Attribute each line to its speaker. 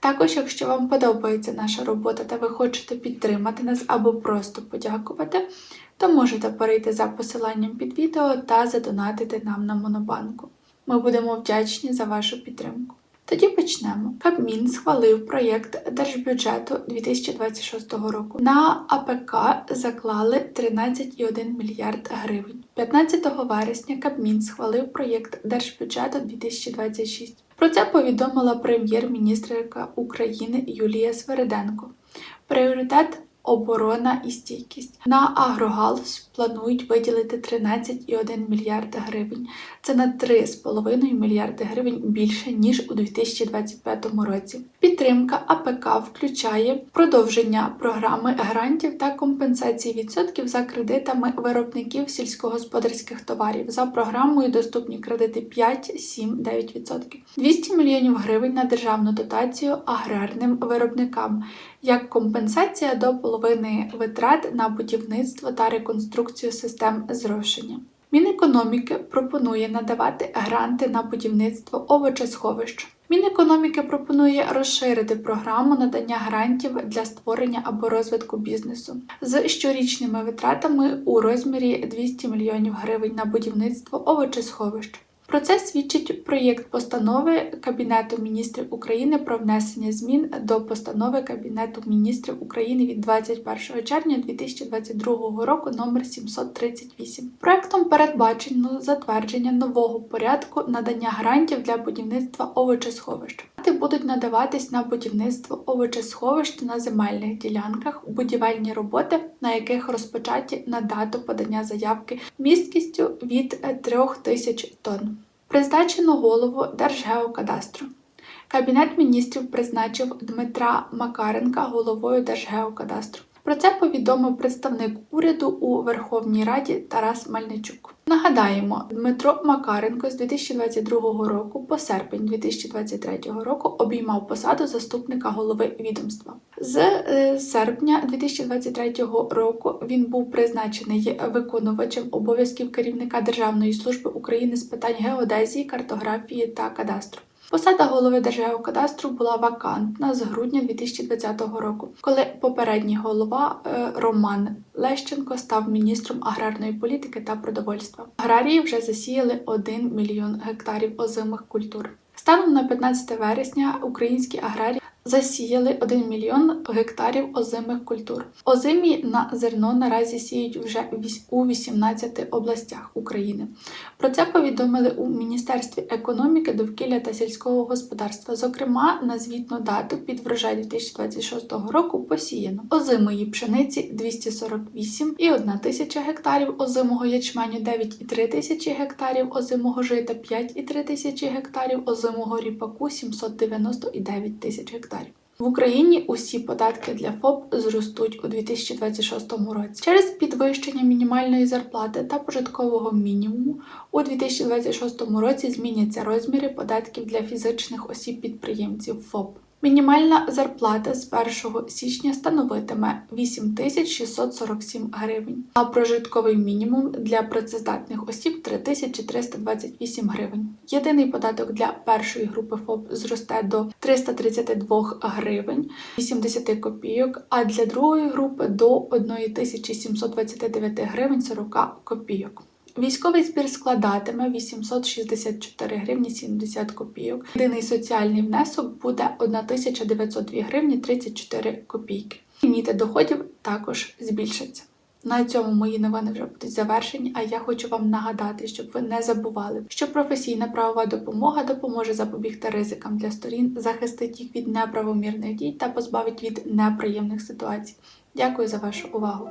Speaker 1: Також, якщо вам подобається наша робота та ви хочете підтримати нас або просто подякувати, то можете перейти за посиланням під відео та задонатити нам на Монобанку. Ми будемо вдячні за вашу підтримку. Тоді почнемо. Кабмін схвалив проєкт держбюджету 2026 року. На АПК заклали 13,1 мільярд гривень. 15 вересня Кабмін схвалив проєкт держбюджету 2026. Про це повідомила прем'єр-міністрка України Юлія Свериденко. Пріоритет оборона і стійкість. На агрогалузь планують виділити 13,1 мільярда гривень. Це на 3,5 мільярди гривень більше ніж у 2025 році. Підтримка АПК включає продовження програми грантів та компенсації відсотків за кредитами виробників сільськогосподарських товарів за програмою доступні кредити 5, 7, 9%. 200 мільйонів гривень на державну дотацію аграрним виробникам як компенсація до половини витрат на будівництво та реконструкцію систем зрошення. Мінекономіки пропонує надавати гранти на будівництво овочесховищ. Мінекономіки пропонує розширити програму надання грантів для створення або розвитку бізнесу з щорічними витратами у розмірі 200 мільйонів гривень на будівництво овочесховищ. Про це свідчить проєкт постанови Кабінету міністрів України про внесення змін до постанови Кабінету міністрів України від 21 червня 2022 року номер 738. Проектом передбачено затвердження нового порядку надання грантів для будівництва овочесховищ. Будуть надаватись на будівництво овочесховищ на земельних ділянках, будівельні роботи, на яких розпочаті на дату подання заявки місткістю від 3 тисяч тонн. Призначено голову Держгеокадастру. Кабінет міністрів призначив Дмитра Макаренка головою Держгеокадастру. Про це повідомив представник уряду у Верховній Раді Тарас Мельничук. Нагадаємо, Дмитро Макаренко з 2022 року по серпень 2023 року обіймав посаду заступника голови відомства. З е, серпня 2023 року він був призначений виконувачем обов'язків керівника Державної служби України з питань геодезії, картографії та кадастру. Посада голови Держгеокадастру була вакантна з грудня 2020 року, коли попередній голова е, Роман Лещенко став міністром аграрної політики та продовольства. Аграрії вже засіяли 1 мільйон гектарів озимих культур. Станом на 15 вересня українські аграрії засіяли 1 мільйон гектарів озимих культур. Озимі на зерно наразі сіють вже у 18 областях України. Про це повідомили у Міністерстві економіки, довкілля та сільського господарства. Зокрема, на звітну дату під врожай 2026 року посіяно озимої пшениці 248 і 1 тисяча гектарів, озимого ячменю 9,3 тисячі гектарів, озимого жита 5,3 тисячі гектарів, озимого ріпаку 799 тисяч гектарів. В Україні усі податки для ФОП зростуть у 2026 році. Через підвищення мінімальної зарплати та прожиткового мінімуму у 2026 році зміняться розміри податків для фізичних осіб-підприємців ФОП. Мінімальна зарплата з 1 січня становитиме 8647 гривень, а прожитковий мінімум для працездатних осіб 3328 гривень. Єдиний податок для першої групи ФОП зросте до 332 гривень 80 копійок, а для другої групи до 1729 гривень 40 копійок. Військовий збір складатиме 864 гривні 70 копійок. Єдиний соціальний внесок буде 1902 гривні 34 копійки. Ліміти доходів також збільшаться. На цьому мої новини вже будуть завершені, а я хочу вам нагадати, щоб ви не забували, що професійна правова допомога допоможе запобігти ризикам для сторін, захистить їх від неправомірних дій та позбавить від неприємних ситуацій. Дякую за вашу увагу!